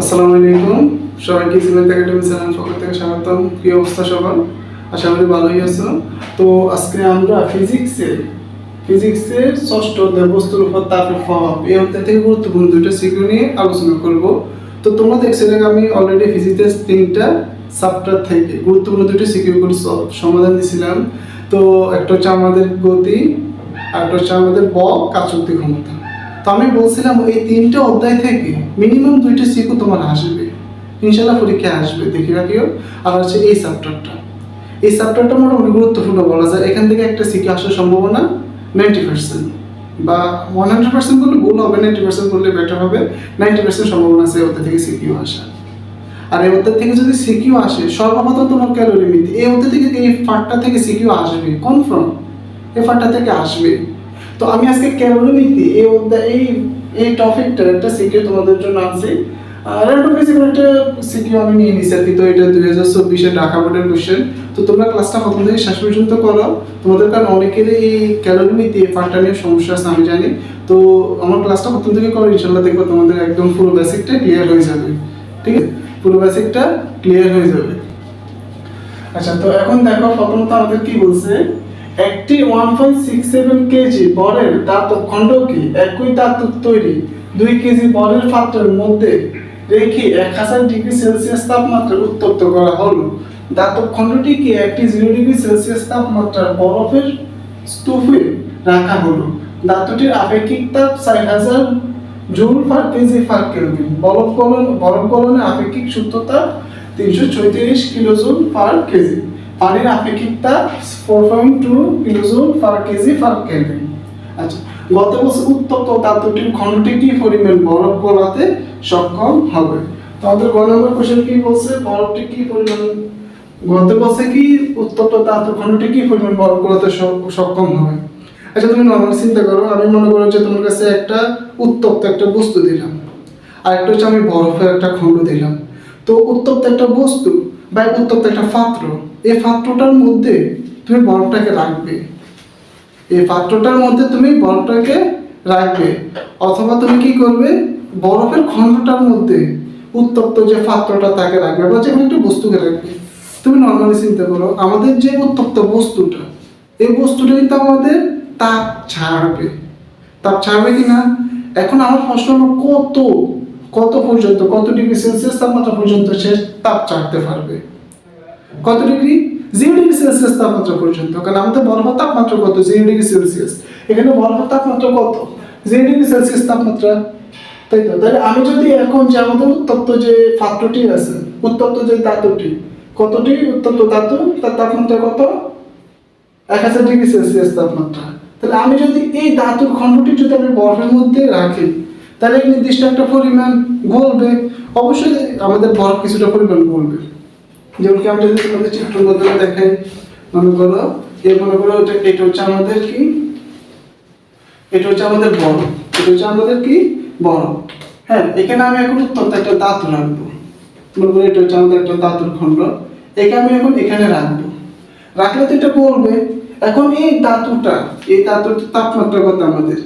আসসালামু আলাইকুম। সবাইকে সিমেন্ট একাডেমি চ্যানেল পক্ষ থেকে স্বাগতম। কি অবস্থা সবার? আশা করি ভালোই আছো। তো আজকে আমরা ফিজিক্সের ফিজিক্সের ষষ্ঠ অধ্যায় বস্তুর উপর তাপের প্রভাব, এই অধ্যায় থেকে গুরুত্বপূর্ণ দুইটা সিকিউ নিয়ে আলোচনা করব। তো তোমরা দেখছিলে আমি অলরেডি ফিজিক্সের তিনটা চ্যাপ্টার থেকে গুরুত্বপূর্ণ দুটো সিকিউ করে সমাধান দিয়েছিলাম। তো একটা হচ্ছে আমাদের গতি, আর একটা হচ্ছে আমাদের বল কাচক্তি ক্ষমতা তো আমি বলছিলাম, এই তিনটা অধ্যায় থেকে মিনিমাম দুইটা সিকিউ তোমার আসবে। ইনশাল্লাহ পরীক্ষায় আসবে, দেখে রাখিও। আর হচ্ছে এই চ্যাপ্টারটা এই চ্যাপ্টারটা মোটামুটি গুরুত্বপূর্ণ বলা যায়। এখান থেকে একটা সিকিউ আসার সম্ভাবনা নাইনটি পার্সেন্ট বা ওয়ান হান্ড্রেড পার্সেন্ট করলে ভুল হবে নাইনটি পার্সেন্ট করলে বেটার হবে। নাইনটি পার্সেন্ট সম্ভাবনা আছে ওদের থেকে সিকিউ আসা। আর এই অধ্যায় থেকে যদি সিকিউ আসে, সর্বপ্রথম তোমার ক্যালোরি মিতি এই অধ্যায় থেকে এই ফাটটা থেকে সিকিউ আসবে কনফার্ম এই ফাটটা থেকে আসবে। তো আমি আজকে ক্যালোরি মিতি এই এই এই টপিকটার একটা সিকিউ তোমাদের জন্য আনছি। একটা সিকিউ আমি নিয়ে নিছি আর কি। তো এটা দুই হাজার চব্বিশে ঢাকা বোর্ডের তো তোমরা ক্লাসটা প্রথম থেকে শেষ পর্যন্ত করো। তোমাদের অনেকেরই এই এই ফাটটা নিয়ে সমস্যা আছে, আমি জানি। তো আমার ক্লাসটা থেকে করো ইনশাল্লাহ দেখব তোমাদের একদম পুরো বেসিকটা ক্লিয়ার হয়ে যাবে। ঠিক আছে? পুরো বেসিকটা ক্লিয়ার হয়ে যাবে। আচ্ছা তো এখন দেখো প্রথমত আমাদের কি বলছে? একটি one point six seven KG বরের দাতব খণ্ডকে একই ধাতুর তৈরি। দুই কেজি বরের পাত্রের মধ্যে রেখে এক হাজার ডিগ্রি সেলসিয়াস তাপমাত্রা উত্তপ্ত করা হলো। দাতব খণ্ডটিকে একটি জিরো ডিগ্রি সেলসিয়াস তাপমাত্রার বরফের স্তূপে রাখা হলো? ধাতুটির আপেক্ষিক তাপ চার হাজার joule per KG per kelvin বরফ গলন বরফ গলনের আপেক্ষিক সূত্রতা তিনশো ছয়ত্রিশ কিলোজুল পার কেজি পানির আপেক্ষিক তাপ four point two kilojoule per KG per kelvin আচ্ছা গত বছর উত্তপ্ত ধাতুটির খণ্ডটি কি পরিমাণ বরফ গলাতে সক্ষম হবে? আমাদের গ নম্বর কোশ্চেন কি বলছে? বরফটি কি পরিমাণ গত বছর কি উত্তপ্ত ধাতু খণ্ডটি কি পরিমাণ বরফ গলাতে সক্ষম হবে? আচ্ছা তুমি নর্মাল চিন্তা করো। আমি মনে করো যে তোমার কাছে একটা উত্তপ্ত একটা বস্তু দিলাম। আর একটা হচ্ছে আমি বরফের একটা খণ্ড দিলাম। তো উত্তপ্ত একটা বস্তু বা উত্তপ্ত একটা পাত্র এই পাত্রটার মধ্যে তুমি বরফটাকে রাখবে। এই পাত্রটার মধ্যে তুমি বরফটাকে রাখবে। অথবা তুমি কি করবে? বরফের খণ্ডটার মধ্যে উত্তপ্ত যে পাত্রটা তাকে রাখবে বা যে একটা বস্তুকে রাখবে। তুমি নর্মালি চিন্তা করো, আমাদের যে উত্তপ্ত বস্তুটা, এই বস্তুটা কিন্তু আমাদের তাপ ছাড়বে। তাপ ছাড়বে কি না এখন আমার প্রশ্ন হলো, কত কত পর্যন্ত, কত ডিগ্রি সেলসিয়াস তাপমাত্রা পর্যন্ত সে তাপ ছাড়তে পারবে? কত ডিগ্রি? জিরো ডিগ্রি সেলসিয়াস তাপমাত্রা পর্যন্ত। কারণ আমাদের বরফের তাপমাত্রা কত? জিরো ডিগ্রি সেলসিয়াস এখানে বরফের তাপমাত্রা কত? জিরো ডিগ্রি সেলসিয়াস তাপমাত্রা। তাই তো? তাহলে আমি যদি এখন যে আমাদের উত্তপ্ত যে পাত্রটি আছে, উত্তপ্ত যে ধাতুটি কতটি উত্তপ্ত ধাতু? তার তাপমাত্রা কত? এক হাজার ডিগ্রি সেলসিয়াস তাপমাত্রা। তাহলে আমি যদি এই ধাতুর খণ্ডটি যদি আমি বরফের মধ্যে রাখি, তাহলে নির্দিষ্ট একটা পরিমাণ গলবে। অবশ্যই আমাদের বরফ কিছুটা পরিমাণ গলবে। যেমন কি আমি যদি তোমাদের চিত্র মাধ্যমে দেখাই মনে করো এর মনে করো এটা এটা হচ্ছে আমাদের কি? এটা হচ্ছে আমাদের বরফ এটা হচ্ছে আমাদের কি? বরফ হ্যাঁ এখানে আমি এখন উত্তপ্ত একটা দাঁত রাখব। মনে করো এটা হচ্ছে আমাদের একটা ধাতুর খণ্ড। একে আমি এখন এখানে রাখব। রাখলে তো এটা বলবে। এখন এই ধাতুটা, এই ধাতুর তাপমাত্রা কত আমাদের।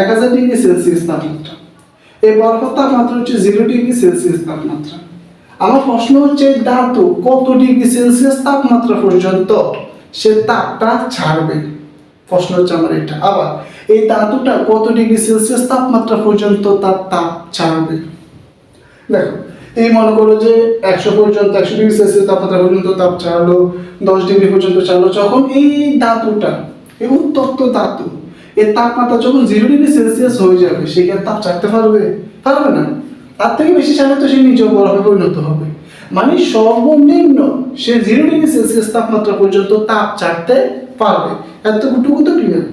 এক হাজার ডিগ্রি সেলসিয়াস তাপমাত্রা। এই বরফের তাপমাত্রা হচ্ছে জিরো ডিগ্রি সেলসিয়াস তাপমাত্রা। আমার প্রশ্ন হচ্ছে, ধাতু কত ডিগ্রি সেলসিয়াস তাপমাত্রা পর্যন্ত? সে তাপটা ছাড়বে। প্রশ্ন হচ্ছে আমার এটা। আবার, এই ধাতুটা কত ডিগ্রি সেলসিয়াস তাপমাত্রা পর্যন্ত তার তাপ ছাড়বে? দেখো, এই মনে করো যে একশো পর্যন্ত, একশো ডিগ্রি সেলসিয়াস তাপমাত্রা পর্যন্ত তাপ ছাড়লো, দশ ডিগ্রি পর্যন্ত ছাড়লো, যখন এই ধাতুটা, এই উত্তপ্ত ধাতু, এর তাপমাত্রা যখন জিরো ডিগ্রি সেলসিয়াস হয়ে যাবে সেখানে তাপ ছাড়তে পারবে? পারবে না। তার থেকে বেশি ছাড়লে তো সে নিজেও বরফে পরিণত হবে। মানে সর্বনিম্ন সে জিরো ডিগ্রি সেলসিয়াস তাপমাত্রা পর্যন্ত তাপ ছাড়তে পারবে। এতটুকু তো ক্লিয়ার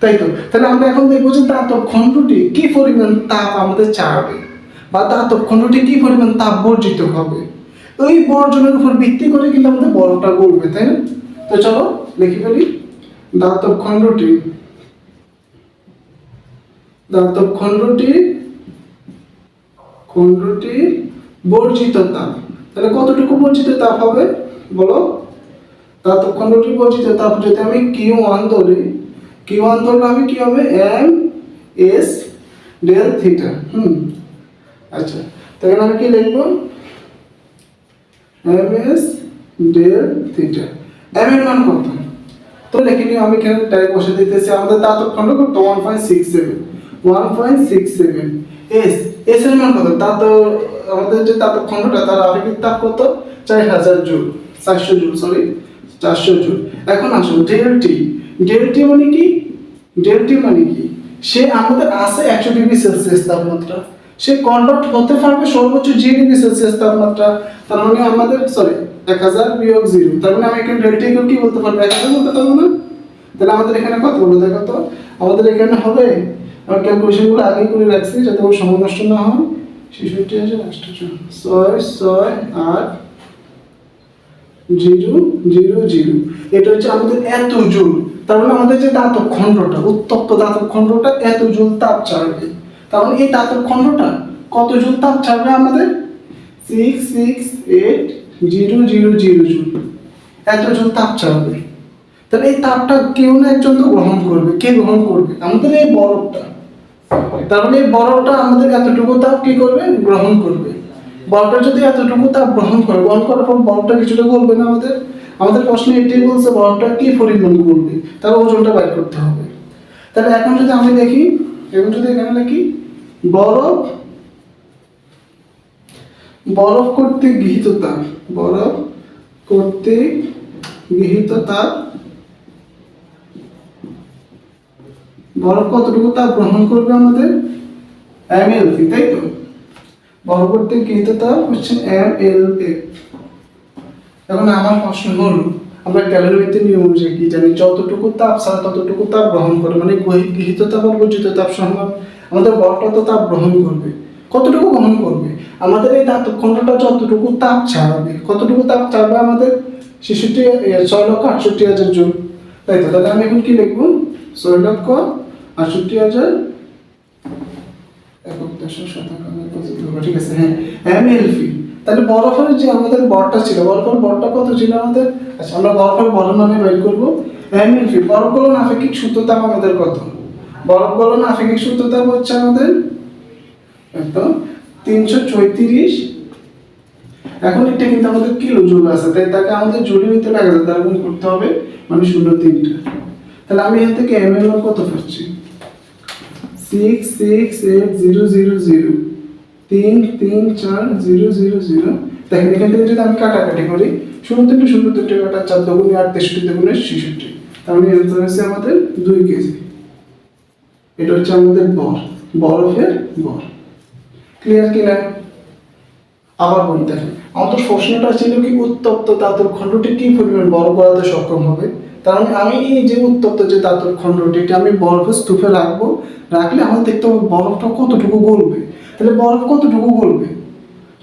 তাই তো? তাহলে আমরা এখন দেখব যে দাতব খণ্ডটি কি পরিমাণ তাপ আমাদের ছাড়বে বা দাতব খণ্ডটি কি পরিমাণ তাপ বর্জিত হবে? ওই বর্জনের উপর ভিত্তি করে কিন্তু আমাদের বরফটা গড়বে, তাই না? তো চলো লিখে ফেলি। দাতব খণ্ডটি দাতব খণ্ডটি খণ্ডটি বর্জিত তাপ। তাহলে কতটুকু বর্জিত তাপ হবে? বলো। দাতব খণ্ডটি বর্জিত তাপ যদি আমি কিউ ওয়ান ধরি কিউ ওয়ান ধরলে আমি কি হবে? এম এস ডেল থিটা হুম। আচ্ছা তখন আমি কি লিখব? M S del theta M এর মান কত? তো লিখে নিও, আমি এখানে ডাইরেক্ট বসে দিতেছি। আমাদের খন্ড কত? One point six seven one point six seven S S এর মান কত? তা তো আমাদের যে দাঁতক খন্ডটা তার আপেক্ষিক তাপ কত? চার হাজার জুল, চারশো জুল সরি চারশো জুল। এখন আসুন ডেল টি ডেল টি মানে কি? ডেল টি মানে কি? সে আমাদের আছে একশো ডিগ্রি সেলসিয়াস তাপমাত্রা। সে কনভার্ট হতে পারবে সর্বোচ্চ জি ডিগ্রি সেলসিয়াস তাপমাত্রা। তার মানে আমাদের সরি এক হাজার বিয়োগ জিরো। তার মানে আমি এখানে ডেল্টা ইকুয়াল কি বলতে পারব? এক হাজার বলতে পারব না? তাহলে আমাদের এখানে কত বলব দেখো তো। আমাদের এখানে হবে আমার ক্যালকুলেশনগুলো আগেই করে রাখছি যাতে ওর সময় নষ্ট না হয়। ছেষট্টি হাজার আটশো ছয় ছয়, আট, জিরো জিরো জিরো। এটা হচ্ছে আমাদের এত জুল। তার মানে আমাদের যে দাতব খণ্ডটা, উত্তপ্ত দাতব খণ্ডটা এত জুল তাপ ছাড়বে। তার মানে এই দাতব খণ্ডটা কত জুল তাপ ছাড়বে আমাদের? Six six eight zero zero zero joule. এত জুল তাপ ছাড়বে। তাহলে এই তাপটা কেউ না একজন তো গ্রহণ করবে। কে গ্রহণ করবে? আমাদের এই বরফটা। তার মানে বরফটা আমাদের এতটুকু তাপ কি করবে? গ্রহণ করবে। বরফটা যদি এতটুকু তাপ গ্রহণ করে গ্রহণ করার পর বরফটা কিছুটা গলবে না আমাদের? আমাদের প্রশ্নে এটাই বলছে বরফটা কি পরিমাণ গলবে? তার ওজনটা বের করতে হবে। তাহলে এখন যদি আমি দেখি, এখন যদি এখানে লিখি, বরফ বরফ করতে গৃহীত তাপ, বরফ করতে গৃহীত তাপ বরফ কতটুকু তাপ গ্রহণ করবে আমাদের? এম এল পি তাই তো? গৃহীত তাপ হচ্ছে এম এল এ এখন আমার প্রশ্ন হলো আমরা ক্যালোরিতে নিয়ম অনুযায়ী কি জানি যতটুকু তাপ ছাড়া ততটুকু তাপ গ্রহণ করে মানে গৃহীত তাপ আর বর্জিত তাপ সম্ভব আমাদের বরফটা তো তাপ গ্রহণ করবে। কতটুকু গ্রহণ করবে? আমাদের এই দাঁত খণ্ডটা যতটুকু তাপ ছাড়াবে কতটুকু তাপ ছাড়বে আমাদের? এ, ছয় লক্ষ আটষট্টি হাজার জুল। তাই তো? তাহলে আমি এখন কি লিখব? লক্ষ আটষট্টি হাজার ঠিক আছে? হ্যাঁ পি তাহলে বরফের যে আমাদের বরটা ছিল বরফের বরটা কত ছিল আমাদের? আচ্ছা আমরা বরফের বর মানে বের করব। বরফ গলন আপেক্ষিক আমাদের কত? বরফ গলন আপেক্ষিক হচ্ছে আমাদের একদম তিনশো চৌত্রিশ। এখন এটা কিন্তু আমাদের কিলো জুল আছে, তাই তাকে আমাদের জুলি নিতে লাগে তার গুণ করতে হবে মানে শূন্য তিনটা। তাহলে আমি এখান থেকে এম এল কত পাচ্ছি? Six six eight zero zero zero তিন তিন, চার জিরো জিরো জিরো এখান থেকে যদি আমি কাটাকাটি করি আট, তেষট্টি মানে হচ্ছে আমাদের দুই কেজি এটা হচ্ছে আমাদের বর। বরফের বর। ক্লিয়ার আবার ছিল কি উত্তপ্ত খণ্ডটি কি পরিমাণ বরফ গলাতে সক্ষম হবে? মানে আমি যে উত্তপ্ত যে দাতব খণ্ডটি, এটা আমি বরফের স্তূপে রাখব। রাখলে আমার দেখতে হবে বরফটা কতটুকু গলবে। তাহলে বরফ কতটুকু গলবে?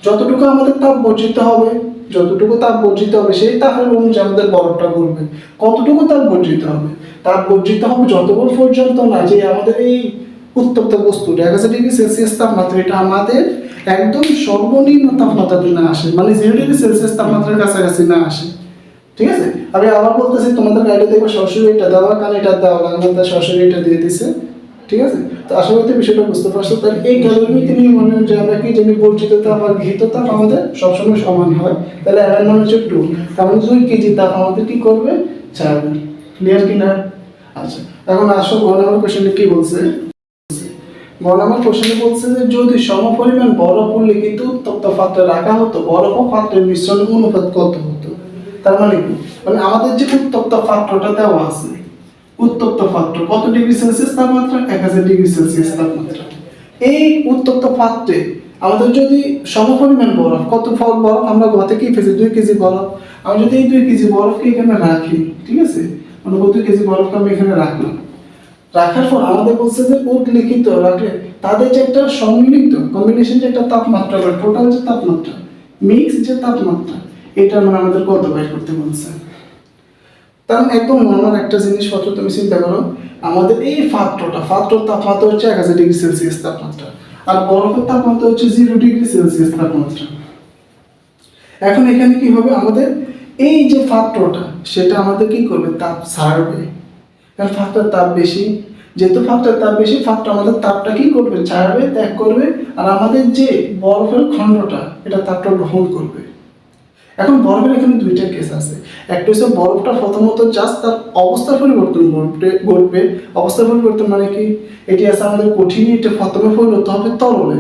যতটুকু আমাদের তাপ বর্জিত হবে, যতটুকু তাপ বর্জিত হবে, সেই তাপের অনুযায়ী আমাদের বরফটা গলবে। কতটুকু তাপ বর্জিত হবে? তাপ বর্জিত হবে যতক্ষণ পর্যন্ত না যে আমাদের এই উত্তপ্ত বস্তু এক হাজার ডিগ্রি সেলসিয়াস তাপমাত্রা, এটা আমাদের একদম সর্বনিম্ন তাপমাত্রাতে না আসে মানে জিরো ডিগ্রি সেলসিয়াস তাপমাত্রার কাছাকাছি না আসে। ঠিক আছে? আমি আবার বলতেছি, তোমাদের গাইডে দেখবে সরাসরি এটা দেওয়া, কারণ এটা দেওয়া লাগে না সরাসরি এটা দিয়ে দিছে। ঠিক আছে? তো আশা করি বিষয়টা বুঝতে পারছ। তাহলে এই ক্যালোরিমিক নিয়ম যে আমরা কি জানি বর্জিত তাপ আর ঘিত আমাদের সবসময় সমান হয়। তাহলে এর মান হচ্ছে টু তার মানে দুই কেজি তাপ আমাদের কি করবে? ছাড়বে। ক্লিয়ার কি না? আচ্ছা এখন আসো গ নম্বর কোশ্চেনে কি বলছে? গ নম্বর কোশ্চেনে বলছে যে, যদি সমপরিমাণ বরফ উল্লেখিত উত্তপ্ত পাত্রে রাখা হতো, বরফ ও পাত্রের মিশ্রণ অনুপাত কত হতো? তার মানে কি? মানে আমাদের যে উত্তপ্ত পাত্রটা দেওয়া আছে, উত্তপ্ত পাত্র, কত ডিগ্রি সেলসিয়াস তাপমাত্রা? এক হাজার ডিগ্রি সেলসিয়াস তাপমাত্রা। এই উত্তপ্ত পাত্রে আমাদের যদি সমপরিমাণ বরফ, কত ফল বরফ? আমরা গতে কি পেয়েছি? দুই কেজি বরফ। আমি যদি এই দুই কেজি বরফকে এখানে রাখি, ঠিক আছে? মানে কত কেজি বরফকে আমি এখানে রাখলাম। রাখার পর আমাদের বলছে যে উল্লিখিত রাখলে তাদের যে একটা সম্মিলিত কম্বিনেশন যে একটা তাপমাত্রা টোটাল যে তাপমাত্রা মিক্স যে তাপমাত্রা এটা মানে আমাদের কত বের করতে বলছে কারণ একদম নর্মাল একটা জিনিসপত্র তুমি চিন্তা করো, আমাদের এই পাত্রটা পাত্রর তাপমাত্রা হচ্ছে এক হাজার ডিগ্রি সেলসিয়াস তাপমাত্রা, আর বরফের তাপমাত্রা হচ্ছে জিরো ডিগ্রি সেলসিয়াস তাপমাত্রা। এখন এখানে কি হবে? আমাদের এই যে পাত্রটা সেটা আমাদের কি করবে? তাপ ছাড়বে। কারণ পাত্রের তাপ বেশি, যেহেতু ফাঁকটার তাপ বেশি ফাঁকটা আমাদের তাপটা কি করবে? ছাড়বে, ত্যাগ করবে, আর আমাদের যে বরফের খণ্ডটা, এটা তাপটা গ্রহণ করবে। এখন বরফের এখানে দুইটা কেস আছে। একটা হচ্ছে বরফটা প্রথমত জাস্ট তার অবস্থার পরিবর্তন ঘটবে ঘটবে। অবস্থার পরিবর্তন মানে কি? এটি আছে আমাদের কঠিন, এটা প্রথমে পরিণত হবে তরলে।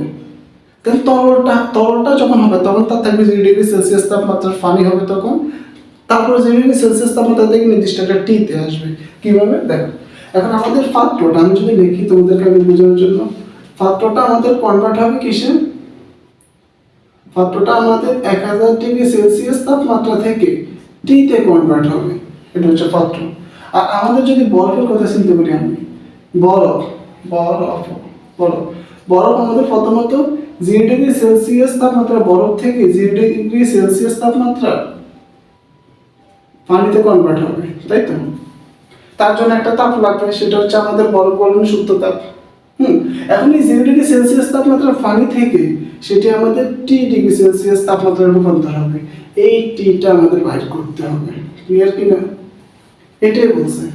দেন তরলটা তরলটা যখন হবে, তখন তার থাকবে জিরো ডিগ্রি সেলসিয়াস তাপমাত্রার পানি হবে তখন। তারপরে জিরো ডিগ্রি সেলসিয়াস তাপমাত্রা থেকে নির্দিষ্ট একটা টিতে আসবে। কীভাবে? দেখো। এখন আমাদের পাত্রটা, আমি যদি লিখি তোমাদেরকে আমি বোঝানোর জন্য, পাত্রটা আমাদের কনভার্ট হবে কিসে? পাত্রটা আমাদের এক হাজার ডিগ্রি সেলসিয়াস তাপমাত্রা থেকে টিতে কনভার্ট হবে। এটা হচ্ছে পাত্র। আর আমাদের যদি বরফের কথা চিন্তা করি আমি, বরফ বরফ বরফ। বরফ আমাদের প্রথমত জিরো ডিগ্রি সেলসিয়াস তাপমাত্রা, বরফ থেকে জিরো ডিগ্রি সেলসিয়াস তাপমাত্রা পানিতে কনভার্ট হবে, তাই তো? তার জন্য একটা তাপ লাগবে, সেটা হচ্ছে আমাদের বরফ গলন সুপ্ত তাপ। হুম, এখন এই জিরো ডিগ্রি সেলসিয়াস তাপমাত্রা পানি থেকে সেটি আমাদের টি ডিগ্রি সেলসিয়াস তাপমাত্রায় রূপান্তর হবে। এই টিটা আমাদের বাইর করতে হবে। ক্লিয়ার কি না? এটাই বলছে।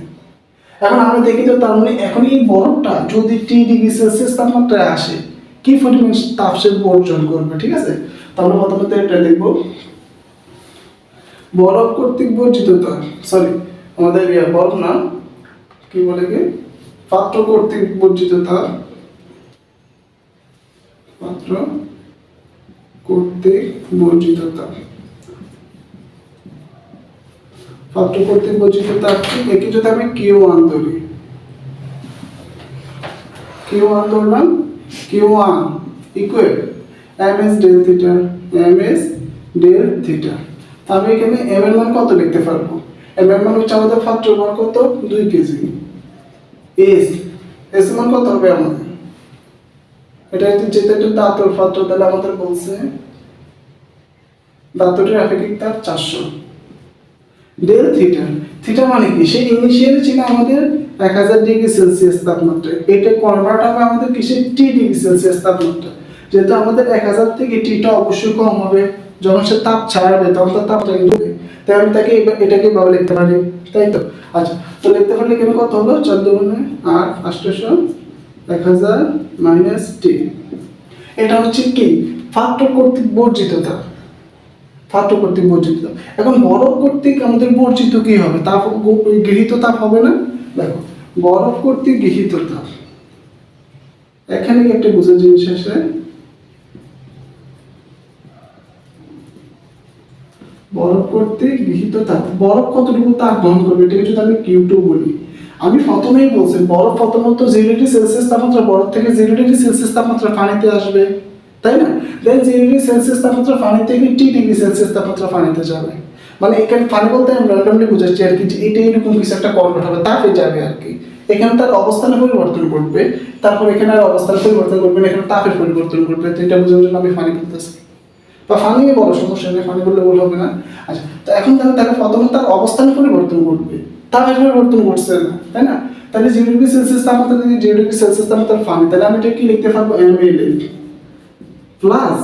এখন আমরা দেখি তো তার মানে এখন এই বরফটা যদি টি ডিগ্রি সেলসিয়াস তাপমাত্রায় আসে, কি পরিমাণ তাপ সে বর্জন করবে, ঠিক আছে? তাহলে প্রথমত এটা দেখব। বরফ কর্তৃক বর্জিত তাপ সরি আমাদের ইয়ে বরফ না, কি বলে কি পাত্র কর্তৃক বর্জিত তাপ পাত্র কর্তৃক বর্জিত তাপ পাত্র কর্তৃক বর্জিত তাপ একে যদি আমি কিউ ওয়ান ধরি। কিউ ওয়ান ধরলাম Q one equal M S del theta M S del theta আমি এখানে এম এর মান কত লিখতে পারব? এম এর মান হচ্ছে আমাদের পাত্র মান কত? দুই কেজি। এস এস মান কত হবে আমাদের? এটা যেটা দাঁতর তাহলে আমাদের বলছে দাঁতরের আপেক্ষিক চারশো। ডেল থিটা মানে কি? সেই ইনিশিয়ালি ছিল আমাদের এক হাজার ডিগ্রি সেলসিয়াস তাপমাত্রা, এটা কনভার্ট হবে আমাদের কিসে টি ডিগ্রি সেলসিয়াস তাপমাত্রা। যেহেতু আমাদের এক হাজার থেকে টিটা অবশ্যই কম হবে। যখন সে তাপ ছাড়বে, তখন তার তাপটা কিন্তু তাই আমি তাকে এটাকে লিখতে পারি। তাই তো? আচ্ছা তো লিখতে পারলে কেন কত হলো? চোদ্দ গুণে আট আষ্টশো এক হাজার মাইনাস এটা হচ্ছে কি? কর্তৃক বর্জিত তাপ কর্তৃক এখন বরফ কর্তৃক আমাদের বর্জিত কি হবে? তাপ গৃহীত তাপ হবে না? দেখো, বরফ কর্তৃক গৃহীত তাপ। এখানে একটা বুঝার জিনিস বরফ কর্তৃক গৃহীত তাপ। বরফ কতটুকু তাপ গ্রহণ করবে? এটাকে যদি আমি কিউ টু বলি আমি প্রথমেই বলছি, বরফ প্রথমত জিরো ডিগ্রি সেলসিয়াস তাপমাত্রা, বরফ থেকে জিরো ডিগ্রি সেলসিয়াস তাপমাত্রা পানিতে আসবে, তাই না? দেন জিরো ডিগ্রি সেলসিয়াস তাপমাত্রা পানি থেকে টি ডিগ্রি সেলসিয়াস তাপমাত্রা পানিতে যাবে। মানে এখানে পানি বলতে আমি র্যান্ডমলি বুঝাচ্ছি আর কি এটা এরকম কিছু একটা কনভার্ট হবে, তাপে যাবে আর কি। এখানে তার অবস্থানে পরিবর্তন করবে তারপর এখানে আর অবস্থান পরিবর্তন করবে না, এখানে তাপের পরিবর্তন করবে তো এটা বোঝার জন্য আমি পানি বলতেছি। বা ফানি বড় সমস্যা নেই ফানি বললে বল হবে না। আচ্ছা তো এখন তাহলে তাকে প্রথমে তার অবস্থান পরিবর্তন করবে তাপের পরিবর্তন করছে না তাই না? তাহলে জিরো ডিগ্রি সেলসিয়াস তাপমাত্রা যদি জিরো ডিগ্রি সেলসিয়াস তাপমাত্রা ফানি তাহলে আমি এটা কি লিখতে পারব? এম এল প্লাস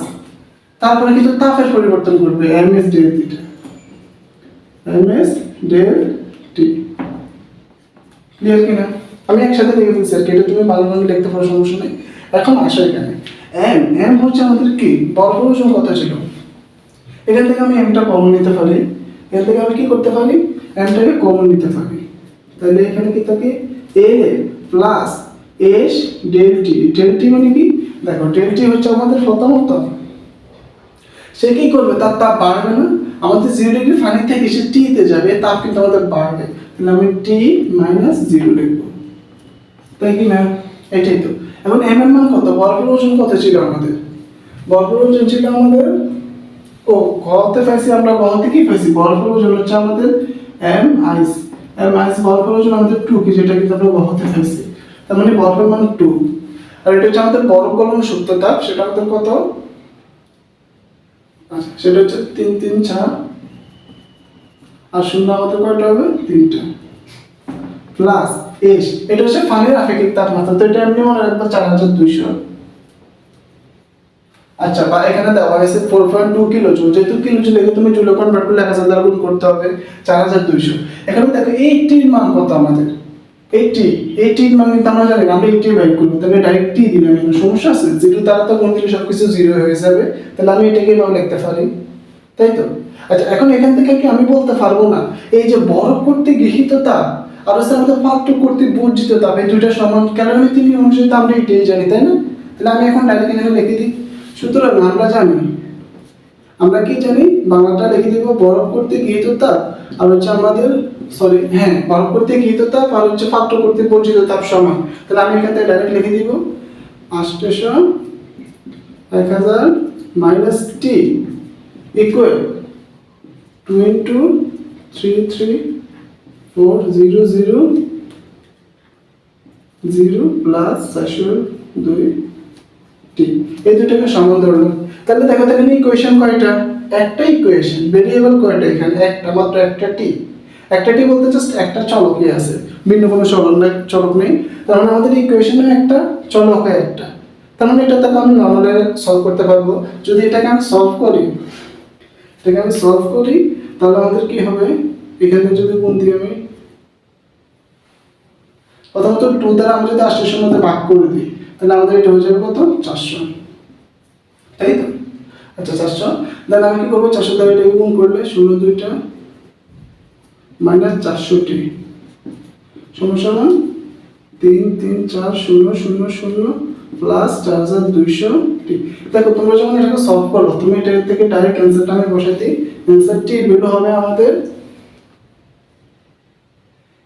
তারপরে কিন্তু তাপের পরিবর্তন করবে M S del theta M S del T clear কিনা? আমি একসাথে লিখে ফেলছি আর এটা তুমি ভালো ভালো লিখতে পারো, সমস্যা নেই। এখন আসো এখানে। এম এম হচ্ছে আমাদের কি? বর্গ ওজন কত ছিল। এখান থেকে আমি এমটা কমন নিতে পারি। এখান থেকে আমি কি করতে পারি? এমটাকে কমন নিতে পারি তাহলে এখানে কি থাকে? A plus S del T del T মানে কি? দেখো ডেল টি হচ্ছে আমাদের প্রথমত সে কি করবে? তার তাপ বাড়বে না। আমাদের জিরো ডিগ্রি পানি থেকে সে টিতে যাবে, তাপ কিন্তু আমাদের বাড়বে। তাহলে আমি টি মাইনাস জিরো লিখব। তাই কি না? এটাই তো। এখন এম এর মান কত? বরফের ওজন কত ছিল আমাদের? বরফের ওজন ছিল আমাদের? ও গতে পাইছি আমরা গতে কি পাইছি? বরফের ওজন হচ্ছে আমাদের এম আইস। এম আইস বরফের ওজন আমাদের টু কি, যেটা কিন্তু আমরা গতে পাইছি তার মানে বরফের মান টু আর এটা হচ্ছে আমাদের বরফ গলন সত্য তাপ সেটা আমাদের কত? আচ্ছা সেটা হচ্ছে তিন তিন, চার। আর শূন্য আমাদের কয়টা হবে? তিনটা। প্লাস এস, এটা হচ্ছে পানির আপেক্ষিক তাপমাত্রা। তো এটা এমনি মনে রাখব চার হাজার দুইশো। আচ্ছা বা এখানে দেওয়া হয়েছে four point two kilo joule. যেহেতু কিলো জুল এখানে তুমি জুলে কনভার্ট করলে এক হাজার দ্বারা গুণ করতে হবে, চার হাজার দুইশো। এখানে দেখো এইটির মান কত আমাদের? এইটি এইটি মানে তো আমরা জানি আমরা এইটি বাইক করব। তাহলে ডাইরেক্ট টি দিলাম এখানে সমস্যা আছে। জিরো দ্বারা তো কোন দিলে সবকিছু জিরো হয়ে যাবে, তাহলে আমি এটাকে এভাবে লিখতে পারি। তাই তো? আচ্ছা এখন এখান থেকে কি আমি বলতে পারব না? এই যে বরফ করতে গৃহীত তাপ, আর হচ্ছে আমাদের পাত্র করতে বর্জিত তাপ, এই দুইটা সমান ক্যালোরিমিতি নিয়ম অনুসারে তো আমরা এটাই জানি, তাই না? তাহলে আমি এখন ডাইরেক্ট এখানে লিখে দিই সুতরাং আমরা জানি, আমরা কি জানি? বাংলাটা লিখে দিব, বরফ করতে গৃহীত তাপ, আর হচ্ছে আমাদের সরি হ্যাঁ বরফ করতে গৃহীত তাপ, আর হচ্ছে পাত্র করতে বর্জিত তাপ সমান। তাহলে আমি এখান থেকে ডাইরেক্ট লিখে দিব আষ্টশো এক হাজার minus T equal two into three three four zero zero zero plus চারশো দুই এই দুটাকে সমান ধরলাম তাহলে দেখো তো এখানে ইকুয়েশন কয়টা? একটা ইকুয়েশন ভেরিয়েবল কয়টা এখানে? একটা মাত্র একটা টি একটা টি বলতে জাস্ট একটা চলকই আছে। ভিন্ন কোনো চলক নাই, চলক নেই। তার মানে আমাদের ইকুয়েশনে একটা চলক হয় একটা। তার মানে এটা তাহলে আমি নর্মালে সলভ করতে পারব। যদি এটাকে আমি সলভ করি, এটাকে আমি সলভ করি, তাহলে আমাদের কি হবে? এখানে যদি গুণ দিই আমি প্রথমত টু দ্বারা আমরা যদি আষ্টের মধ্যে ভাগ করে দিই। তাহলে আমাদের এটা হয়ে যাবে কত? চারশো। তাই তো? আচ্ছা চারশো। দেন আমি কি করব? চারশো দ্বারা এটাকে গুণ করলে শূন্য দুইটা মাইনাস চারশোটি সমস্যা তিন তিন, চার শূন্য শূন্য শূন্য প্লাস চার হাজার দুইশো দেখো, তোমরা যখন এটাকে সলভ করো, তুমি এটা থেকে ডাইরেক্ট অ্যান্সারটা আমি বসাই দিই। অ্যান্সারটি বেরো হবে আমাদের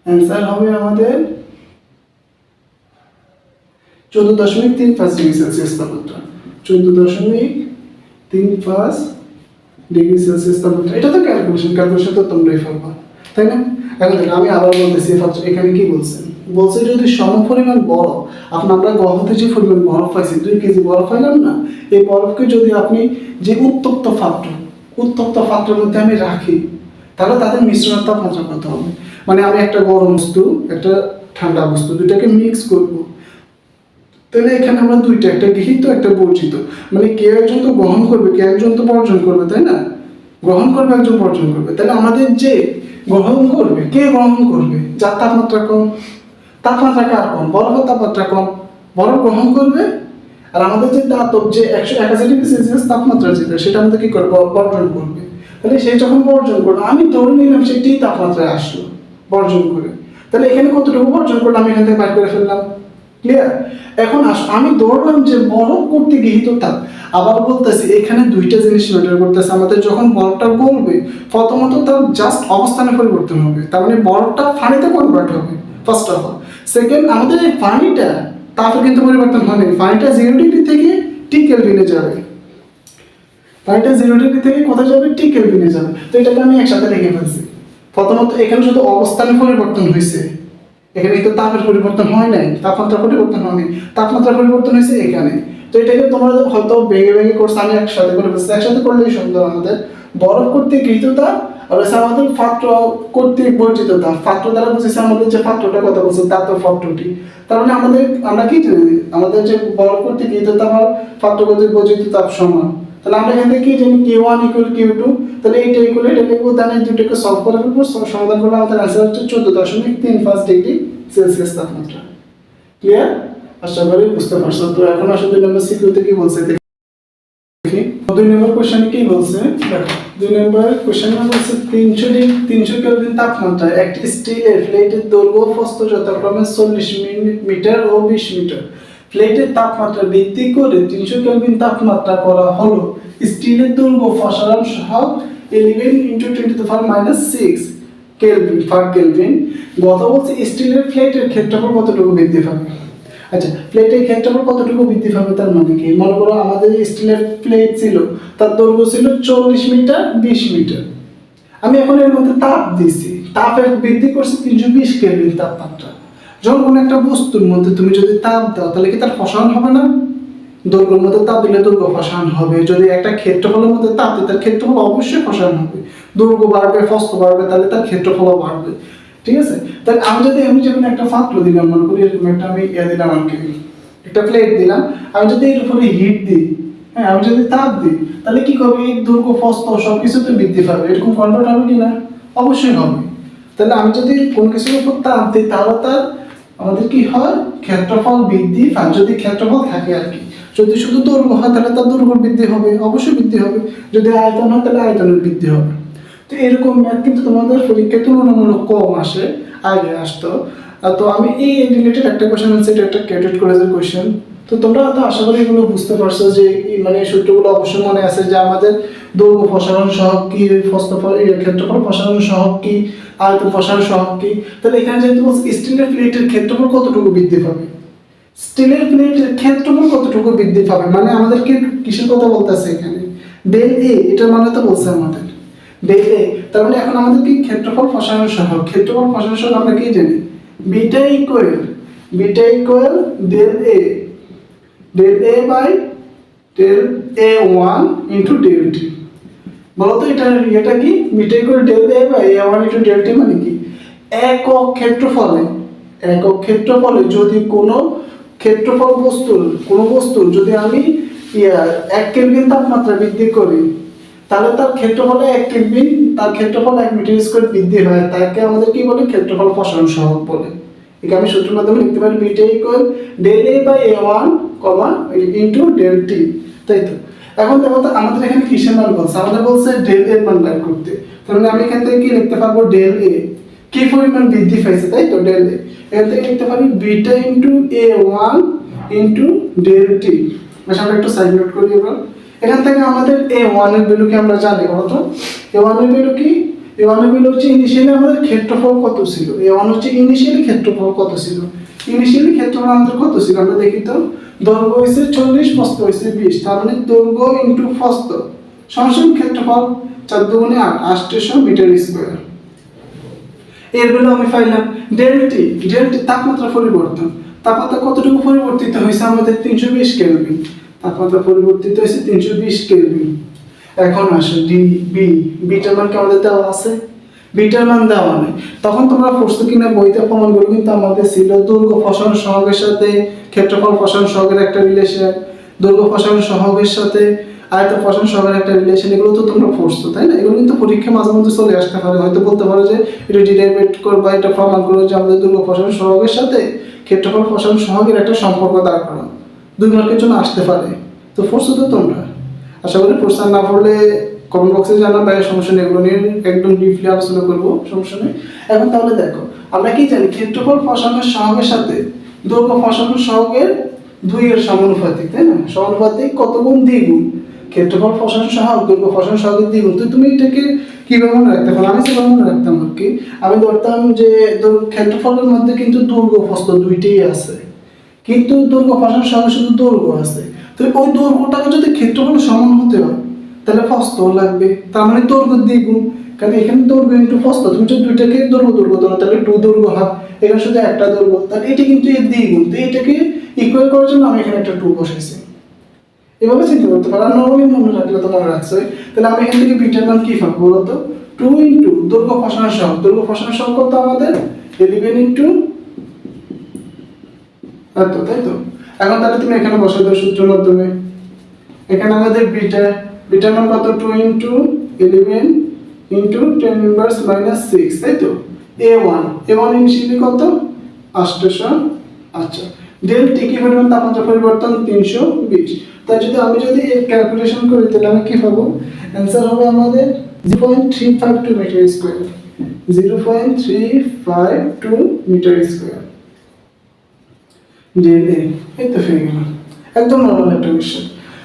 অ্যান্সার হবে আমাদের চোদ্দ দশমিক তিন পাঁচ ডিগ্রি সেলসিয়াস তাপমাত্রা। চোদ্দ দশমিক তিন পাঁচ ডিগ্রি সেলসিয়াস তাপমাত্রা। এটা তো ক্যালকুলেশন ক্যালকুলেশন তো তোমরাই পারবা তাই না? এখন দেখো, আমি আবার বলতেছি এখানে কি বলছেন? বলছে যদি সম পরিমাণ বরফ আপনি আমরা গহতে যে পরিমাণ বরফ পাইছি, দুই কেজি বরফ পাইলাম না? এই বরফকে যদি আপনি যে উত্তপ্ত পাত্র উত্তপ্ত পাত্রের মধ্যে আমি রাখি, তাহলে তাদের মিশ্রণের তাপমাত্রা কত হবে? মানে আমি একটা গরম বস্তু, একটা ঠান্ডা বস্তু দুটাকে মিক্স করব। তাহলে এখানে আমরা দুইটা, একটা গৃহীত, একটা বর্জিত। মানে কে একজন তো গ্রহণ করবে, কে একজন তো বর্জন করবে, তাই না? গ্রহণ করবে, একজন বর্জন করবে। তাহলে আমাদের যে গ্রহণ করবে, কে গ্রহণ করবে? যার তাপমাত্রা কম। তাপমাত্রা কার কম? বরফের তাপমাত্রা কম। বরফ গ্রহণ করবে? আর আমাদের যে দাতব যে একশো এক হাজার ডিগ্রি সেলসিয়াস তাপমাত্রা যেটা, সেটা আমাদের কি করবে? বর্জন করবে। তাহলে সে যখন বর্জন করল, আমি ধরে নিলাম সেটি তাপমাত্রায় আসলো বর্জন করে। তাহলে এখানে কতটুকু বর্জন করল? আমি এখান থেকে বাইর করে ফেললাম। ক্লিয়ার এখন আস, আমি ধরলাম যে বরফ করতে গৃহীত তাপ আবার বলতেছি, এখানে দুইটা জিনিস ম্যাটার করতেছে। আমাদের যখন বরফটা গলবে, প্রথমত তার জাস্ট অবস্থানে পরিবর্তন হবে। তার মানে বরফটা পানিতে কনভার্ট হবে ফার্স্ট অফ অল সেকেন্ড আমাদের এই পানিটা তাপে কিন্তু পরিবর্তন হয়নি পানিটা জিরো ডিগ্রি থেকে টি কেলভিনে যাবে। পানিটা জিরো ডিগ্রি থেকে কোথায় যাবে? টি কেলভিনে যাবে। তো এটাকে আমি একসাথে রেখে ফেলছি। প্রথমত এখানে শুধু অবস্থানে পরিবর্তন হয়েছে এখানে তো তাপের পরিবর্তন হয় নাই। তাপমাত্রা পরিবর্তন হয়নি। তাপমাত্রা পরিবর্তন হয়েছে এখানে। তো এটাকে তোমরা হয়তো ভেঙে ভেঙে করছ, আমি একসাথে করে ফেলছি। একসাথে করলেই সুন্দর আমাদের। বরফ করতে গৃহীততা আর হচ্ছে আমাদের পাত্র কর্তৃক বর্জিত তাপ। পাত্র দ্বারা বুঝেছে আমাদের যে পাত্রটা কথা বলছে তা তো পাত্রটি তার মানে আমাদের, আমরা কি আমাদের যে বরফ করতে গৃহীততা আর পাত্র কর্তৃক বর্জিত তাপ সমান। তাহলে আমরা এখান থেকে কি জানি Q one equal Q two তাহলে এইটা ইকুয়াল এটা লিখব, তাহলে দুটোকে সলভ করে ফেলব সমাধান করলে আমাদের অ্যান্সার হচ্ছে চোদ্দ দশমিক তিন পাঁচ ডিগ্রি সেলসিয়াস তাপমাত্রা। ক্লিয়ার আশা করি বুঝতে পারছ তো এখন আসলে দুই নম্বর সিকিউতে কি বলছে, দেখি। দুই নম্বর কোশ্চেনে কি বলছে? দুই নম্বর কোশ্চেনে বলছে তিনশো ডিগ্রি, তিনশো কেলভিন তাপমাত্রা, একটি স্টিলের প্লেটের দৈর্ঘ্য প্রস্থ যথাক্রমে চল্লিশ মিটার ও বিশ মিটার। প্লেটের তাপমাত্রা বৃদ্ধি করে তিনশো কেলভিন তাপমাত্রা করা হলো। স্টিলের দৈর্ঘ্য প্রসারণ সহ eleven into twenty two five minus six kelvin per kelvin গত বলছে স্টিলের প্লেটের ক্ষেত্রফল কতটুকু বৃদ্ধি পাবে? আচ্ছা প্লেটের ক্ষেত্রফল কতটুকু বৃদ্ধি পাবে তার মানে কি? মনে করো আমাদের স্টিলের প্লেট ছিল, তার দৈর্ঘ্য ছিল চল্লিশ মিটার, বিশ মিটার। আমি এখন এর মধ্যে তাপ দিছি। তাপের বৃদ্ধি করছি তিনশো বিশ কেলভিন তাপমাত্রা। যখন কোনো একটা বস্তুর মধ্যে তুমি যদি তাপ দাও, তাহলে কি তার ফসল হবে না? দৈর্ঘ্যের মধ্যে তাপ দিলে দৈর্ঘ্য ফসান হবে। যদি একটা ক্ষেত্রফলের মধ্যে তাপ দিই, তার ক্ষেত্রফল অবশ্যই ফসান হবে। দৈর্ঘ্য বাড়বে, ফস্ত বাড়বে, তাহলে তার ক্ষেত্রফলও বাড়বে। ঠিক আছে? তাহলে আমি যদি আমি যেমন একটা পাত্র দিলাম, মনে করি এরকম একটা আমি ইয়ে দিলাম আমাকে, একটা প্লেট দিলাম, আমি যদি এর উপরে হিট দিই হ্যাঁ আমি যদি তাপ দিই, তাহলে কি করবে? এই দৈর্ঘ্য ফস্ত সব কিছুতে বৃদ্ধি পাবে। এরকম কনভার্ট হবে কি না অবশ্যই হবে। তাহলে আমি যদি কোন কিছুর উপর তাপ দিই, তাহলে তার আমাদের কি হয়? ক্ষেত্রফল বৃদ্ধি যদি ক্ষেত্রফল থাকে আর কি। যদি শুধু দৈর্ঘ্য হয়, তাহলে তার দৈর্ঘ্য বৃদ্ধি হবে, অবশ্যই বৃদ্ধি হবে। যদি আয়তন হয়, তাহলে আয়তনের বৃদ্ধি হবে। তো এরকম ম্যাথ কিন্তু তোমাদের পরীক্ষায় তুলনামূলক কম আসে, আগে আসতো। তো আমি এই রিলেটেড একটা কোয়েশ্চেন আছে এটা একটা ক্যাডেট কলেজের কোয়েশ্চেন তো তোমরা তো আশা করি এগুলো বুঝতে পারছ যে মানে সূত্রগুলো অবশ্যই মনে আছে যে আমাদের দৈর্ঘ্য প্রসারণ সহগ কি ক্ষেত্রফল প্রসারণ সহগ কি, আয়তন প্রসারণ সহগ কি? তাহলে এখানে যেহেতু স্টিলের প্লেটের ক্ষেত্রফল কতটুকু বৃদ্ধি পাবে? স্টিলের প্লেটের ক্ষেত্রফল কতটুকু বৃদ্ধি পাবে? মানে আমাদেরকে কিসের কথা বলতেছে এখানে? ডেল এ, এটার মানে তো বলছে আমাদের। ডেল এ, তার মানে এখন আমাদের কি ক্ষেত্রফল প্রসারণ সহ ক্ষেত্রফল প্রসারণ সহ আমরা কি জানি? Beta equal beta equal del A del A by del A one into del T বলো তো এটা এটা কি? Beta equal del A by A one into del T মানে কি? একক ক্ষেত্রফলে একক ক্ষেত্রফলে যদি কোনো ক্ষেত্রফল বস্তুর, কোনো বস্তুর যদি আমি ইয়া এক কেলভিন তাপমাত্রা বৃদ্ধি করি, তাহলে তার ক্ষেত্রফলে এক কেলভিন, তার ক্ষেত্রফল এক মিটার স্কোয়ার বৃদ্ধি হয়, তাকে আমাদের কি বলে? ক্ষেত্রফল প্রসারণ সহগ বলে। একে আমি সূত্রের মাধ্যমে লিখতে পারি beta equal del A by A one comma into del T তাই তো? এখন দেখো তো আমাদের এখানে কিসের মান বলছে? আমাদের বলছে ডেল এর মান বের করতে। তার মানে আমি এখান থেকে কি লিখতে পারব? ডেল এ কি পরিমাণ বৃদ্ধি পাইছে, তাই তো? ডেল এ এখান থেকে লিখতে পারি beta into A one into del T আমরা একটু সাইড নোট করি এবার। এখান থেকে আমাদের এ ওয়ানের ভ্যালু কি আমরা জানি কত এ ওয়ানের ভ্যালু কি? এ ওয়ানের ভ্যালু হচ্ছে ইনিশিয়ালি আমাদের ক্ষেত্রফল কত ছিল? এ ওয়ান হচ্ছে ইনিশিয়ালি ক্ষেত্রফল কত ছিল? ইনিশিয়ালি ক্ষেত্রফল আমাদের কত ছিল? আমরা দেখি তো, দৈর্ঘ্য হয়েছে চল্লিশ ফস্ত হয়েছে বিশ, তার মানে দৈর্ঘ্য ইন্টু ফস্ত সরাসরি ক্ষেত্রফল চার দুগুণে আট আটশো মিটার স্কোয়ার। এর বেলা আমি পাইলাম, ডেলটি ডেলটি তাপমাত্রা পরিবর্তন। তাপমাত্রা কতটুকু পরিবর্তিত হয়েছে? আমাদের তিনশো বিশ কেলভিন। তাপমাত্রা পরিবর্তিত হয়েছে তিনশো বিশ কেলভিন। এখন আসো ডি, বি, বিটার মান কি আমাদের দেওয়া আছে। বিটার মান দেওয়া নেই তখন তোমরা পড়ছো কিনা বইতে প্রমাণগুলো কিন্তু আমাদের ছিল দৈর্ঘ্য ফসল সহগের সাথে, ক্ষেত্রফল ফসল সহগের একটা রিলেশন দুর্গ ফসল সহগের সাথে আয়ত ফসল সহগের একটা রিলেশন এগুলো তো তোমরা পড়ছো, তাই না? এগুলো কিন্তু পরীক্ষা মাঝে মধ্যে চলে আসতে পারে। হয়তো বলতে পারো যে এটা ডিরাইভেট করবা, এটা প্রমাণ করো যে আমাদের দৈর্ঘ্য ফসল সহগের সাথে, ক্ষেত্রফল ফসল সহগের একটা সম্পর্ক দাঁড় করা দুই মার্কের জন্য আসতে পারে। তো পড়ছো তো তোমরা? আশা করি প্রস্তাব না পড়লে কমেন্ট বক্সে জানান বাইরে সমস্যা নেই, এগুলো নিয়ে একদম ডিপলি আলোচনা করব, সমস্যা নেই। এখন তাহলে দেখো, আমরা কি জানি, ক্ষেত্রফল ফসলের সহগের সাথে দৈর্ঘ্য ফসলের সহগের দুই এর সমানুপাতিক, তাই না? সমানুপাতিক কত গুণ দ্বিগুণ? ক্ষেত্রফল ফসল সহগ, দৈর্ঘ্য ফসল সহগের দ্বিগুণ। তো তুমি এটাকে কীভাবে মনে রাখতে পারো? আমি সেভাবে মনে রাখতাম আর কি। আমি ধরতাম যে ক্ষেত্রফলের মধ্যে কিন্তু দৈর্ঘ্য ফস্ত দুইটাই আছে। কিন্তু দৈর্ঘ্য ফসল সহগ শুধু দৈর্ঘ্য আছে। তো ওই দৈর্ঘ্যটাকে যদি ক্ষেত্রফল সমান হতে হয় তাহলে ফস্ত লাগবে। তার মানে দৈর্ঘ্য দ্বিগুণ। কারণ এখানে দৈর্ঘ্য ইন্টু ফস্ত তুমি যদি দুইটাকে দৈর্ঘ্য দৈর্ঘ্য ধরো, তাহলে টু দৈর্ঘ্য হয় এখানে শুধু একটা দৈর্ঘ্য। তাহলে এটি কিন্তু এর দ্বিগুণ। তো এটাকে ইকুয়াল করার জন্য আমি এখানে একটা টু বসাইছি। এভাবে চিন্তা করতে পারো। আর নর্মালি মনে রাখলে তো মনে রাখছো। তাহলে আমি এখান থেকে বিটার মান কি পাবো বলো তো টু ইন্টু দৈর্ঘ্য ফসলের সহ দৈর্ঘ্য ফসলের সহ কত আমাদের? ইলেভেন ইন্টু এত, তাই তো? এখন তাহলে তুমি এখানে বসাই দাও সূত্রের মাধ্যমে। এখানে আমাদের বিটা বিটার মান কত two into eleven into ten inverse minus six তাই তো? A one A one initially কত? আষ্টশো আচ্ছা ডেল টি কি পরিমাণ তাপমাত্রা পরিবর্তন? তিনশো বিশ। তাই যদি আমি যদি এই ক্যালকুলেশন করি, তাহলে আমি কি পাবো? অ্যান্সার হবে আমাদের zero point three five two meter square zero point three five two meter square del A এই তো গেলাম একদম নর্মাল একটা কোয়েশ্চেন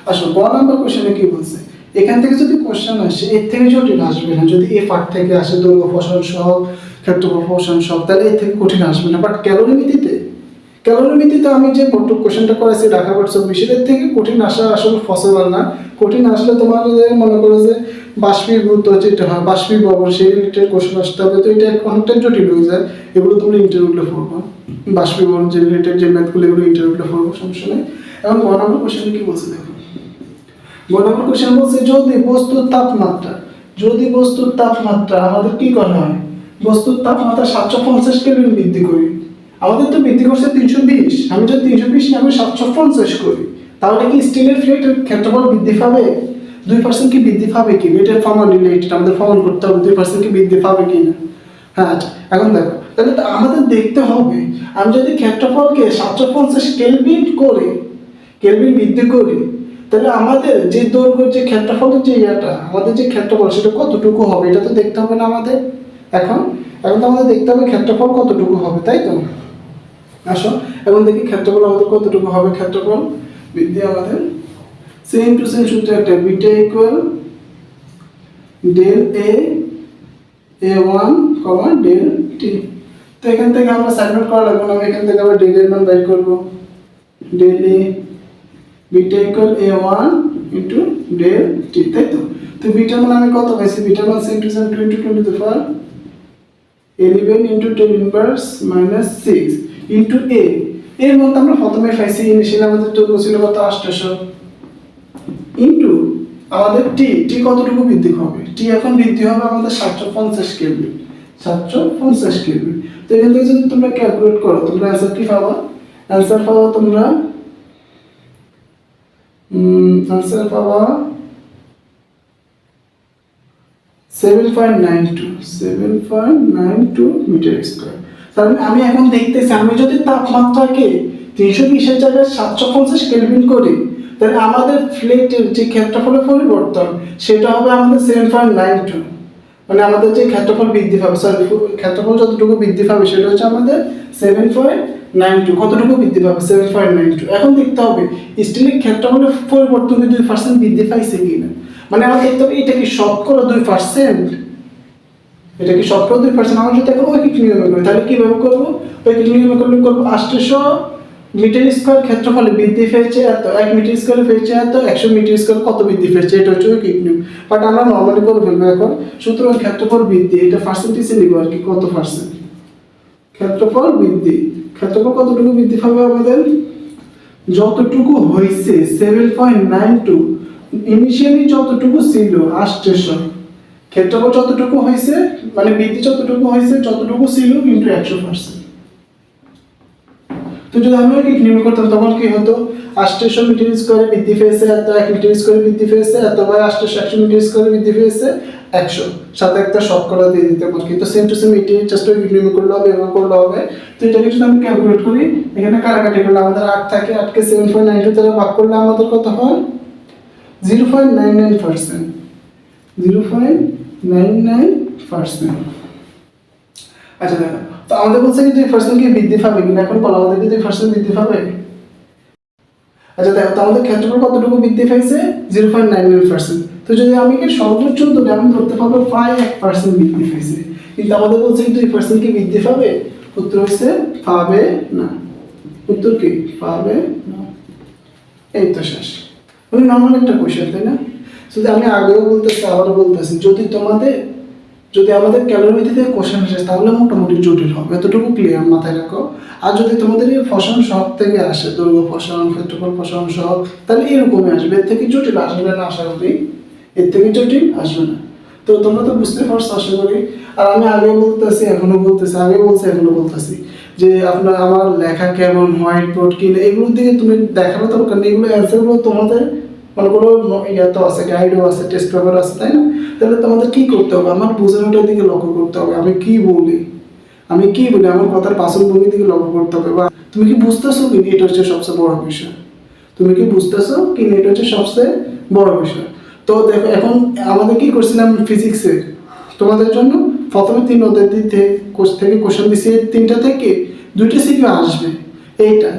আসলে গ নাম্বার কোয়েশ্চেনে কি বলছে? এখান থেকে যদি কোশ্চেন আসে, এর থেকে জটিল আসবে না। যদি এ পার্ট থেকে আসে, দৈর্ঘ্য, ফসল সহ, ক্ষেত্রফল ফসল সহ, তাহলে এর থেকে কঠিন আসবে না। বাট ক্যালোরিমিতিতে ক্যালোরিমিতিতে আমি যে কোশ্চেনটা করেছি ঢাকা বোর্ড চব্বিশের এর থেকে কঠিন আসা আসলে পসিবল না। কঠিন আসলে তোমার মনে করো যে বাষ্পীভূত যেটা হয় বাষ্পীভবন সেই রিলেটেড কোশ্চেন আসতে হবে। তো এটা অনেকটা জটিল হয়ে যায়। এগুলো তোমরা ইন্টারভিউলে পড়ব। বাষ্পীভবন যে রিলেটেড যে ম্যাথগুলো এগুলো ইন্টারভিউলে পড়ব, সমস্যা নেই। এখন গ নম্বর কোশ্চেন কি বলছে গ নম্বর কোশ্চেন বলছে যদি বস্তুর তাপমাত্রা, যদি বস্তুর তাপমাত্রা আমাদের কি করা হয়? বস্তুর তাপমাত্রা সাতশো পঞ্চাশ কেলভিন বৃদ্ধি করি। আমাদের তো বৃদ্ধি করছে তিনশো বিশ। আমি যদি তিনশো বিশ আমি সাতশো পঞ্চাশ করি। তাহলে কি স্টিলের প্লেটের ক্ষেত্রফল বৃদ্ধি পাবে? দুই পার্সেন্ট কি বৃদ্ধি পাবে কি? রেটের ফর্মাল রিলেটেড আমাদের ফর্মাল করতে হবে, দুই পার্সেন্ট কি বৃদ্ধি পাবে কি না? হ্যাঁ আচ্ছা এখন দেখো, তাহলে তো আমাদের দেখতে হবে, আমি যদি ক্ষেত্রফলকে সাতশো পঞ্চাশ কেলভিন করে, কেলভিন বৃদ্ধি করি তাহলে আমাদের যে দৈর্ঘ্য, যে ক্ষেত্রফলের যে ইয়েটা, আমাদের যে ক্ষেত্রফল, সেটা কতটুকু হবে? এটা তো দেখতে হবে না আমাদের। এখন এখন তো আমাদের দেখতে হবে ক্ষেত্রফল কতটুকু হবে, তাই তো? আসো, এখন দেখি ক্ষেত্রফল আমাদের কতটুকু হবে, ক্ষেত্রফল। বৃদ্ধি আমাদের। সেম টু সেম সূত্র একটা, beta equal del A A one comma del T তো এখান থেকে আমরা সাইড নোট করা লাগবে না, আমি এখান থেকে আবার ডেল এর মান বের করব। Del A beta equal A one into del T তাই তো? তো বিটার মান আমি কত পাইছি? বিটার মান same to same twenty twenty two per eleven into ten inverse minus six into A এর মধ্যে আমরা প্রথমে পাইছি ইনিশিয়াল আমাদের তো ছিল কত? আটশো। ইন্টু আমাদের টি টি কতটুকু বৃদ্ধি হবে? টি এখন বৃদ্ধি হবে আমাদের সাতশো পঞ্চাশ কেলভিন সাতশো পঞ্চাশ কেলভিন তো এখান থেকে যদি তোমরা ক্যালকুলেট করো, তোমরা অ্যান্সার কি পাবা? অ্যান্সার পাবা তোমরা অ্যান্সার পাবা seven point nine two seven point nine two meter square তার মানে আমি এখন দেখতেছি, আমি যদি তাপমাত্রাকে তিনশো বিশের জায়গায় সাতশো পঞ্চাশ কেলভিন করি, তাহলে আমাদের প্লেটের যে ক্ষেত্রফলের পরিবর্তন, সেটা হবে আমাদের সেভেন পয়েন্ট নাইন টু মানে আমাদের যে ক্ষেত্রফল বৃদ্ধি পাবে সরি ক্ষেত্রফল যতটুকু বৃদ্ধি পাবে, সেটা হচ্ছে আমাদের সেভেন পয়েন্ট নাইন টু কতটুকু বৃদ্ধি পাবে? সেভেন পয়েন্ট নাইন টু এখন দেখতে হবে স্টিলের ক্ষেত্রফলের পরিবর্তন দুই পার্সেন্ট বৃদ্ধি পাইছে কিনা? মানে আমার দেখতে হবে, এটা কি শতকরা দুই পার্সেন্ট এটা কি শতকরা দুই পার্সেন্ট আমরা যদি এখন ঐকিক নিয়মে করি। তাহলে কীভাবে করব? ঐকিক নিয়মে করলে করব আষ্টশো মিটার স্কোয়ার ক্ষেত্রফলে বৃদ্ধি পেয়েছে এত, এক মিটার স্কোয়ারে পেয়েছে এত, একশো মিটার স্কোয়ার কত বৃদ্ধি পেয়েছে? এটা হচ্ছে ঐকিক নিয়ম। বাট আমরা নর্মালি করে ফেলব এখন, সুতরাং ক্ষেত্রফল বৃদ্ধি, এটা পার্সেন্টেজে নিব আর কি, কত পার্সেন্ট ক্ষেত্রফল বৃদ্ধি। ক্ষেত্রফল কতটুকু বৃদ্ধি পাবে আমাদের? যতটুকু হয়েছে seven point nine two initially যতটুকু ছিল আষ্টশো ক্ষেত্রফল যতটুকু হয়েছে মানে বৃদ্ধি যতটুকু হয়েছে যতটুকু ছিল, কিন্তু একশো পার্সেন্ট তো যদি আমি ওই নির্ণয় করতাম, তখন কি হতো? আষ্টশো মিটার স্কোয়ারে বৃদ্ধি পেয়েছে, এত এক মিটার স্কোয়ারে বৃদ্ধি পেয়েছে, এত বাই আষ্টশো একশো মিটার স্কোয়ারে বৃদ্ধি পেয়েছে একশো সাথে একটা শতকরা দিয়ে দিতে পারি। কিন্তু সেম টু সেম এটি ওই নির্ণয় করলে হবে, এভাবে করলে হবে। তো এটাকে যদি আমি ক্যালকুলেট করি, এখানে কাটাকাটি করলে আমাদের আট থাকে? আটকে সেভেন পয়েন্ট নাইন টু দ্বারা ভাগ করলে আমাদের কত হয়? Zero point nine nine percent zero point nine nine percent আচ্ছা দেখো। তো আমাদের বলছে কি দুই পার্সেন্ট কি বৃদ্ধি পাবে? কিনা এখন বলো আমাদের কি দুই পার্সেন্ট বৃদ্ধি পাবে? আচ্ছা দেখো, তো আমাদের ক্ষেত্রফল কতটুকু বৃদ্ধি পাইছে? Zero point nine nine percent তো যদি আমি কি সর্বোচ্চ ধরে আমি ধরতে পারব প্রায় এক পার্সেন্ট বৃদ্ধি পাইছে। কিন্তু আমাদের বলছে দুই পার্সেন্ট কি বৃদ্ধি পাবে? উত্তর হচ্ছে পাবে না। উত্তর কি? পাবে না। এই তো শেষ। মানে নর্মাল একটা কোয়েশ্চেন তাই না? যদি আমি আগেও বলতেছি, আবারও বলতেছি, যদি তোমাদের, যদি আমাদের ক্যালোরি থেকে কোশ্চেন আসে, তাহলে মোটামুটি জটিল হবে। এতটুকু ক্লিয়ার মাথায় রাখো। আর যদি তোমাদের এই ফসল সব থেকে আসে দৈর্ঘ্য ফসল ক্ষেত্রফল ফসল সব তাহলে এরকমই আসবে। এর থেকে জটিল আসবে না, আশা করি। এর থেকে জটিল? আসবে না। তো তোমরা তো বুঝতে পারছ আশা করি। আর আমি আগে বলতেছি, এখনও বলতেছি আগে বলছি, এখনও বলতেছি যে আপনার আমার লেখা কেমন হোয়াইট বোর্ড কিনা এগুলোর দিকে তুমি দেখানো দরকার নেই, এগুলো অ্যান্সারগুলো তোমাদের মানে কোনো ইয়ে তো আছে গাইডও আছে টেস্ট পেপার আছে, তাই না? তাহলে তোমাদের কি করতে হবে? আমার বোঝানোটার দিকে লক্ষ্য করতে হবে, আমি কি বলি? আমি কি বলি? আমার কথার ভঙ্গির দিকে লক্ষ্য করতে হবে। বা তুমি কি বুঝতেছো কি এটা হচ্ছে সবচেয়ে বড় বিষয়? তুমি কি বুঝতেছো কি এটা হচ্ছে সবচেয়ে বড় বিষয়? তো দেখো, এখন আমাদের কি করছিলাম ফিজিক্সে তোমাদের জন্য প্রথমে তিন অধ্যায় থেকে থেকে কোশ্চেন দিছি তিনটা থেকে দুইটা সিকিউ আসবে। এইটা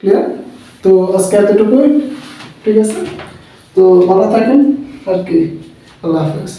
ক্লিয়ার তো আজকে এতটুকুই, ঠিক আছে? তো ভালো থাকেন, আর কি? আল্লাহ হাফেজ।